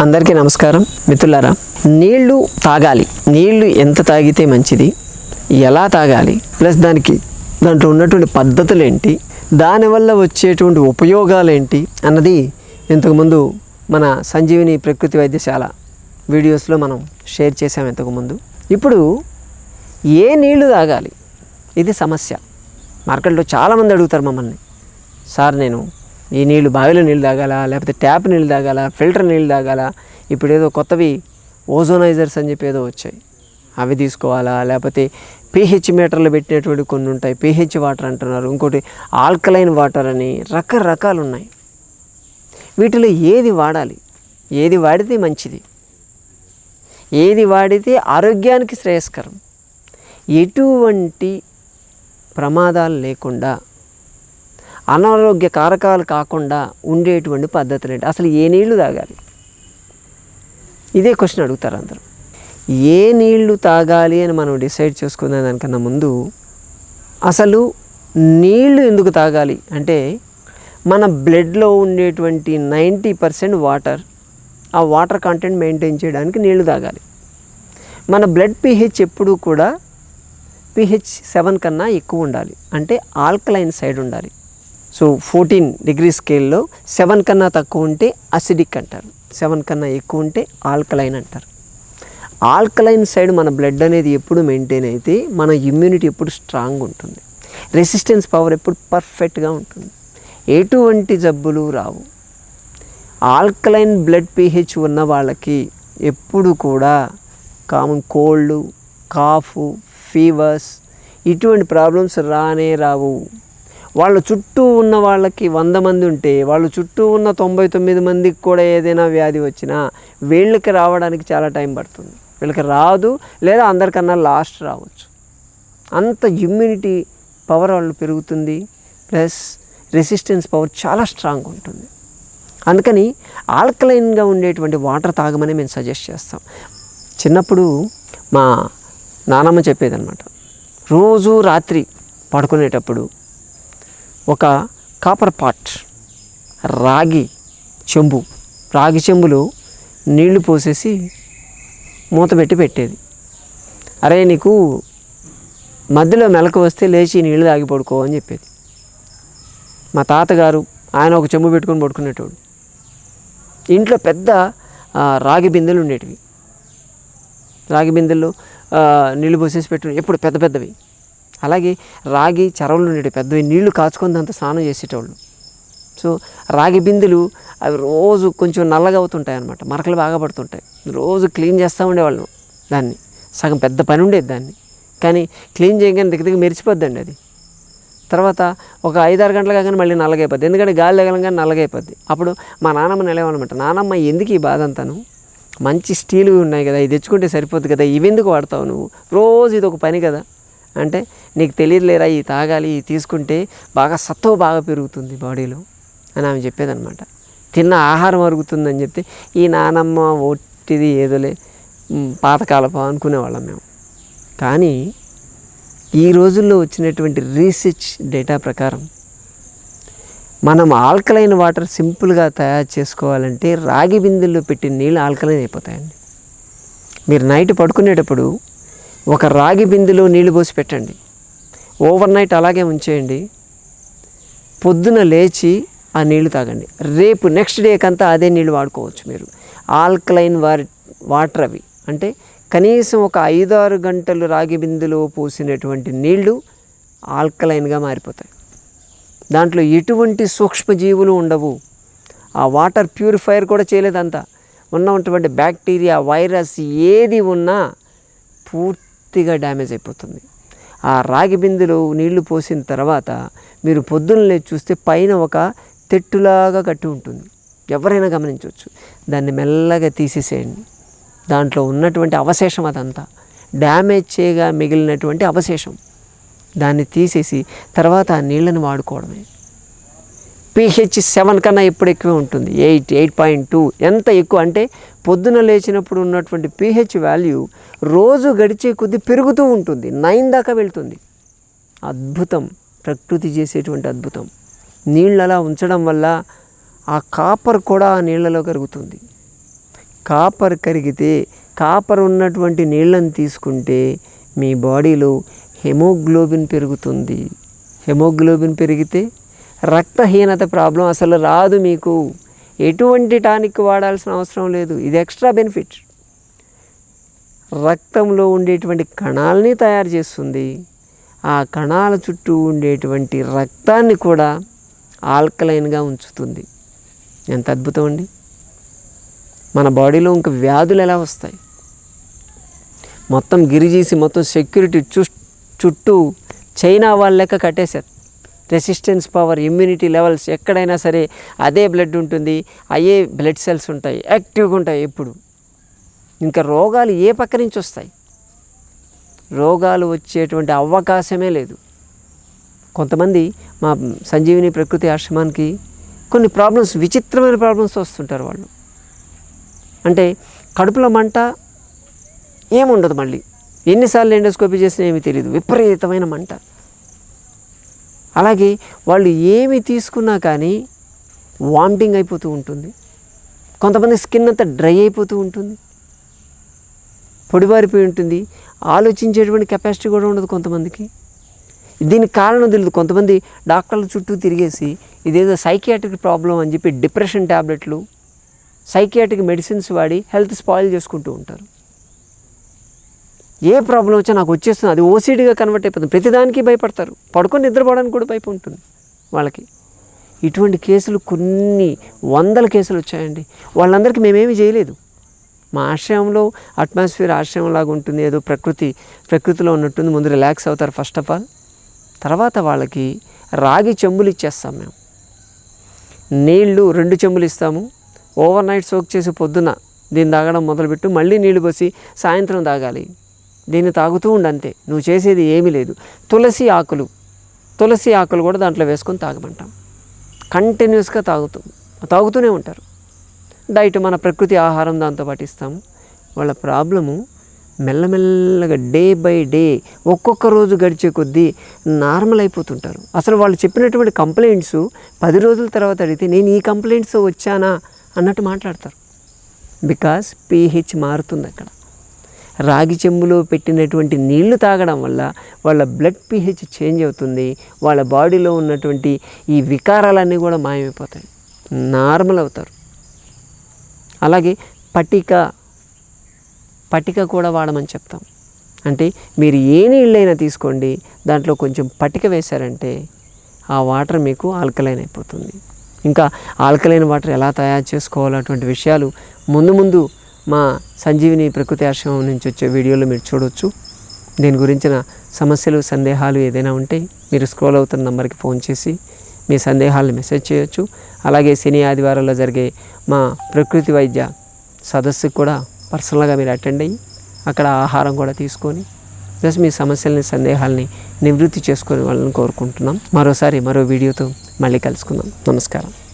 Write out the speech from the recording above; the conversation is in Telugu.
అందరికీ నమస్కారం. మిత్రులారా నీళ్ళు తాగాలి. నీళ్ళు ఎంత తాగితే మంచిది? ఎలా తాగాలి? ప్లస్ దానికి దాంట్లో ఉన్నటువంటి పద్ధతులు ఏంటి దానివల్ల వచ్చేటువంటి ఉపయోగాలు ఏంటి అన్నది ఇంతకుముందు మన సంజీవిని ప్రకృతి వైద్యశాల వీడియోస్లో మనం షేర్ చేసాం ఇంతకుముందు. ఇప్పుడు ఏ నీళ్ళు తాగాలి? ఇది సమస్య. మార్కెట్లో చాలామంది అడుగుతారు మమ్మల్ని. సార్ నేను ఈ నీళ్ళు బావిలో నీళ్ళు తాగాలా లేకపోతే ట్యాప్ నీళ్ళు తాగాలా ఫిల్టర్ నీళ్ళు తాగాలా? ఇప్పుడు ఏదో కొత్తవి ఓజోనైజర్స్ అని చెప్పి ఏదో వచ్చాయి. అవి తీసుకోవాలా? లేకపోతే పీహెచ్ మీటర్లు పెట్టినటువంటి కొన్ని ఉంటాయి. పీహెచ్ వాటర్ అంటున్నారు. ఇంకోటి ఆల్కలైన్ వాటర్ అని రకరకాలు ఉన్నాయి వీటిలో ఏది వాడాలి? ఏది వాడితే మంచిది? ఏది వాడితే ఆరోగ్యానికి శ్రేయస్కరం? ఎటువంటి ప్రమాదాలు లేకుండా అనారోగ్య కారకాలు కాకుండా ఉండేటువంటి పద్ధతులు ఏంటి? అసలు ఏ నీళ్ళు తాగాలి? ఇదే క్వశ్చన్ అడుగుతారు అందరూ. ఏ నీళ్ళు తాగాలి అని మనం డిసైడ్ చేసుకునే దానికన్నా ముందు అసలు నీళ్ళు ఎందుకు తాగాలి? అంటే మన బ్లడ్లో ఉండేటువంటి నైంటీ పర్సెంట్ వాటర్ ఆ వాటర్ కంటెంట్ మెయింటైన్ చేయడానికి నీళ్ళు తాగాలి. మన బ్లడ్ పీహెచ్ ఎప్పుడూ కూడా పిహెచ్ సెవెన్ కన్నా ఎక్కువ ఉండాలి. అంటే ఆల్కలైన్ సైడ్ ఉండాలి. సో ఫోర్టీన్ డిగ్రీ స్కేల్లో సెవెన్ కన్నా తక్కువ ఉంటే అసిడిక్ అంటారు. సెవెన్ కన్నా ఎక్కువ ఉంటే ఆల్కలైన్ అంటారు. ఆల్కలైన్ సైడ్ మన బ్లడ్ అనేది ఎప్పుడు మెయింటైన్ అయితే మన ఇమ్యూనిటీ ఎప్పుడు స్ట్రాంగ్ ఉంటుంది. రెసిస్టెన్స్ పవర్ ఎప్పుడు పర్ఫెక్ట్గా ఉంటుంది. ఎటువంటి జబ్బులు రావు. ఆల్కలైన్ బ్లడ్ పీహెచ్ ఉన్న వాళ్ళకి ఎప్పుడు కూడా కామన్ కోల్డ్ కాఫ్ ఫీవర్స్ ఇటువంటి ప్రాబ్లమ్స్ రానే రావు. వాళ్ళ చుట్టూ ఉన్న వాళ్ళకి వంద మంది ఉంటే వాళ్ళ చుట్టూ ఉన్న తొంభై తొమ్మిది మందికి కూడా ఏదైనా వ్యాధి వచ్చినా వీళ్ళకి రావడానికి చాలా టైం పడుతుంది. వీళ్ళకి రాదు లేదా అందరికన్నా లాస్ట్ రావచ్చు. అంత ఇమ్యూనిటీ పవర్ వాళ్ళు పెరుగుతుంది. ప్లస్ రెసిస్టెన్స్ పవర్ చాలా స్ట్రాంగ్ ఉంటుంది. అందుకని ఆల్కలైన్గా ఉండేటువంటి వాటర్ తాగమని మేము సజెస్ట్ చేస్తాం. చిన్నప్పుడు మా నానమ్మ చెప్పేదన్నమాట. రోజు రాత్రి పడుకునేటప్పుడు ఒక కాపర్ పాట్ రాగి చెంబు. రాగి చెంబులో నీళ్ళు పోసేసి మూత పెట్టి పెట్టేది. అరే నీకు మధ్యలో మెలకు వస్తే లేచి నీళ్ళు తాగి పడుకో అని చెప్పేది. మా తాతగారు ఆయన ఒక చెంబు పెట్టుకొని పడుకునేటోడు. ఇంట్లో పెద్ద రాగి బిందెలు ఉండేటివి. రాగి బిందెల్లో నీళ్ళు పోసేసి పెట్టు ఎప్పుడు పెద్ద పెద్దవి. అలాగే రాగి చెరవలు ఉండేవి పెద్దవి నీళ్ళు కాచుకొని దాంతో స్నానం చేసేటోళ్ళు. సో రాగి బిందెలు అవి రోజు కొంచెం నల్లగా అవుతుంటాయి అనమాట మరకలు బాగా పడుతుంటాయి. రోజు క్లీన్ చేస్తూ ఉండేవాళ్ళం దాన్ని. సగం పెద్ద పని ఉండేది దాన్ని. కానీ క్లీన్ చేయగానే దగ్గర దగ్గర మెరిచిపోద్దండి అది. తర్వాత ఒక ఐదారు గంటలు కాగానే మళ్ళీ నల్లగైపోద్ది. ఎందుకంటే గాలి తగలంగానే నల్లగైపోద్ది. అప్పుడు మా నాన్నమ్మ నిలవనమాట నానమ్మ ఎందుకు ఈ బాధ అంతాను? మంచి స్టీల్ ఉన్నాయి కదా ఇది తెచ్చుకుంటే సరిపోద్ది కదా ఇవి ఎందుకు వాడతావు నువ్వు? రోజు ఇది ఒక పని కదా. అంటే నీకు తెలియదులేరా ఈ తాగాలి ఇది తీసుకుంటే బాగా సత్తువ బాగా పెరుగుతుంది బాడీలో అని ఆమె చెప్పేదన్నమాట. తిన్న ఆహారం అరుగుతుందని చెప్తే ఈ నానమ్మ ఒట్టిది ఏదోలే పాతకాలపా అనుకునేవాళ్ళం మేము. కానీ ఈ రోజుల్లో వచ్చినటువంటి రీసెర్చ్ డేటా ప్రకారం మనం ఆల్కలైన్ వాటర్ సింపుల్గా తయారు చేసుకోవాలంటే రాగి బిందెల్లో పెట్టిన నీళ్ళు ఆల్కలైన్ అయిపోతాయండి. మీరు నైట్ పడుకునేటప్పుడు ఒక రాగి బిందెలో నీళ్ళు పోసి పెట్టండి. ఓవర్ నైట్ అలాగే ఉంచేయండి. పొద్దున లేచి ఆ నీళ్ళు తాగండి. రేపు నెక్స్ట్ డేకంతా అదే నీళ్ళు వాడుకోవచ్చు మీరు. ఆల్కలైన్ వారి వాటర్ అవి. అంటే కనీసం ఒక ఐదారు గంటలు రాగి బిందెలో పోసినటువంటి నీళ్ళు ఆల్కలైన్గా మారిపోతాయి. దాంట్లో ఎటువంటి సూక్ష్మజీవులు ఉండవు. ఆ వాటర్ ప్యూరిఫైయర్ కూడా చేయలేదంతా. ఉన్నటువంటి బ్యాక్టీరియా వైరస్ ఏది ఉన్నా పూర్తి పూర్తిగా డ్యామేజ్ అయిపోతుంది. ఆ రాగి బిందెలో నీళ్ళు పోసిన తర్వాత మీరు పొద్దున్న లేచి చూస్తే పైన ఒక తెట్టులాగా కట్టి ఉంటుంది. ఎవరైనా గమనించవచ్చు. దాన్ని మెల్లగా తీసేసేయండి. దాంట్లో ఉన్నటువంటి అవశేషం అదంతా. డ్యామేజ్ చేయగా మిగిలినటువంటి అవశేషం. దాన్ని తీసేసి తర్వాత ఆ నీళ్ళని వాడుకోవడమే. పిహెచ్ సెవెన్ కన్నా ఎప్పుడు ఎక్కువ ఉంటుంది. ఎయిట్ ఎయిట్ పాయింట్ టూ ఎంత ఎక్కువ? అంటే పొద్దున లేచినప్పుడు ఉన్నటువంటి పిహెచ్ వాల్యూ రోజు గడిచే కొద్దీ పెరుగుతూ ఉంటుంది. నైన్ దాకా వెళ్తుంది. అద్భుతం. ప్రకృతి చేసేటువంటి అద్భుతం. నీళ్ళు అలా ఉంచడం వల్ల ఆ కాపర్ కూడా ఆ నీళ్ళలో కరుగుతుంది. కాపర్ కరిగితే కాపర్ ఉన్నటువంటి నీళ్ళని తీసుకుంటే మీ బాడీలో హెమోగ్లోబిన్ పెరుగుతుంది. హెమోగ్లోబిన్ పెరిగితే రక్తహీనత ప్రాబ్లం అసలు రాదు మీకు. ఎటువంటి టానిక్ వాడాల్సిన అవసరం లేదు. ఇది ఎక్స్ట్రా బెనిఫిట్. రక్తంలో ఉండేటువంటి కణాలని తయారు చేస్తుంది. ఆ కణాల చుట్టూ ఉండేటువంటి రక్తాన్ని కూడా ఆల్కలైన్గా ఉంచుతుంది. ఎంత అద్భుతం అండి. మన బాడీలో ఇంకా వ్యాధులు ఎలా వస్తాయి? మొత్తం గిరిజీసి మొత్తం సెక్యూరిటీ చు చుట్టూ చైనా వాళ్ళ లెక్క కట్టేశారు. రెసిస్టెన్స్ పవర్ ఇమ్యూనిటీ లెవెల్స్ ఎక్కడైనా సరే అదే బ్లడ్ ఉంటుంది అయ్యే బ్లడ్ సెల్స్ ఉంటాయి యాక్టివ్గా ఉంటాయి ఎప్పుడు. ఇంకా రోగాలు ఏ పక్క నుంచి వస్తాయి? రోగాలు వచ్చేటువంటి అవకాశమే లేదు. కొంతమంది మా సంజీవిని ప్రకృతి ఆశ్రమానికి కొన్ని ప్రాబ్లమ్స్ విచిత్రమైన ప్రాబ్లమ్స్ వస్తుంటారు వాళ్ళు. అంటే కడుపులో మంట ఏముండదు మళ్ళీ. ఎన్నిసార్లు ఎండోస్కోపీ చేసినా ఏమీ తెలియదు విపరీతమైన మంట. అలాగే వాళ్ళు ఏమి తీసుకున్నా కానీ వామిటింగ్ అయిపోతూ ఉంటుంది. కొంతమంది స్కిన్ అంతా డ్రై అయిపోతూ ఉంటుంది. పొడిబారిపోయి ఉంటుంది. ఆలోచించేటువంటి కెపాసిటీ కూడా ఉండదు కొంతమందికి. దీనికి కారణం తెలియదు. కొంతమంది డాక్టర్ల చుట్టూ తిరిగేసి ఇదేదో సైకియాట్రిక్ ప్రాబ్లం అని చెప్పి డిప్రెషన్ ట్యాబ్లెట్లు సైకియాట్రిక్ మెడిసిన్స్ వాడి హెల్త్ స్పాయిల్ చేసుకుంటూ ఉంటారు. ఏ ప్రాబ్లం వచ్చినా నాకు వచ్చేస్తుంది. అది ఓసీడీగా కన్వర్ట్ అయిపోతుంది. ప్రతిదానికి భయపడతారు. పడుకొని నిద్రపోవడానికి కూడా భయపడి ఉంటుంది వాళ్ళకి. ఇటువంటి కేసులు కొన్ని వందల కేసులు వచ్చాయండి. వాళ్ళందరికీ మేమేమి చేయలేదు. మా ఆశ్రయంలో అట్మాస్ఫియర్ ఆశ్రయం లాగా ఉంటుంది. ఏదో ప్రకృతి ప్రకృతిలో ఉన్నట్టుంది. ముందు రిలాక్స్ అవుతారు ఫస్ట్ ఆఫ్ ఆల్. తర్వాత వాళ్ళకి రాగి చెంబులు ఇచ్చేస్తాం మేము. నీళ్ళు రెండు చెంబులు ఇస్తాము. ఓవర్ నైట్ సోక్ చేసి పొద్దున దీన్ని తాగడం మొదలుపెట్టు మళ్ళీ నీళ్ళు పోసి సాయంత్రం తాగాలి. దీన్ని తాగుతూ ఉండంతే. అంతే నువ్వు చేసేది ఏమీ లేదు. తులసి ఆకులు. తులసి ఆకులు కూడా దాంట్లో వేసుకొని తాగమంటాం. కంటిన్యూస్గా తాగుతూ తాగుతూనే ఉంటారు. డైట్ మన ప్రకృతి ఆహారం దాంతో పాటిస్తాము వాళ్ళ ప్రాబ్లము మెల్లమెల్లగా డే బై డే ఒక్కొక్క రోజు గడిచే కొద్దీ నార్మల్ అయిపోతుంటారు. అసలు వాళ్ళు చెప్పినటువంటి కంప్లైంట్స్ పది రోజుల తర్వాత అడిగితే నేను ఈ కంప్లైంట్స్ వచ్చానా? అన్నట్టు మాట్లాడతారు. బికాస్ పీహెచ్ మారుతుంది అక్కడ. రాగి చెంబులో పెట్టినటువంటి నీళ్ళు తాగడం వల్ల వాళ్ళ బ్లడ్ పీహెచ్ చేంజ్ అవుతుంది వాళ్ళ బాడీలో ఉన్నటువంటి ఈ వికారాలన్నీ కూడా మాయమైపోతాయి. నార్మల్ అవుతారు. అలాగే పటిక పటిక కూడా వాడమని చెప్తాం. అంటే మీరు ఏ నీళ్ళైనా తీసుకోండి దాంట్లో కొంచెం పటిక వేశారంటే ఆ వాటర్ మీకు ఆల్కలైన్ అయిపోతుంది. ఇంకా ఆల్కలైన్ వాటర్ ఎలా తయారు చేసుకోవాలో అటువంటి విషయాలు ముందు ముందు మా సంజీవిని ప్రకృతి ఆశ్రమం నుంచి వచ్చే వీడియోలో మీరు చూడవచ్చు దీని గురించిన సమస్యలు సందేహాలు ఏదైనా ఉంటే మీరు స్క్రోల్ అవుతున్న నంబర్కి ఫోన్ చేసి మీ సందేహాలను మెసేజ్ చేయొచ్చు. అలాగే శని ఆదివారాల్లో జరిగే మా ప్రకృతి వైద్య సదస్సుకు కూడా పర్సనల్గా మీరు అటెండ్ అయ్యి అక్కడ ఆహారం కూడా తీసుకొని ప్లస్ మీ సమస్యల్ని సందేహాలని నివృత్తి చేసుకునే వాళ్ళని కోరుకుంటున్నాం. మరోసారి మరో వీడియోతో మళ్ళీ కలుసుకుందాం. నమస్కారం.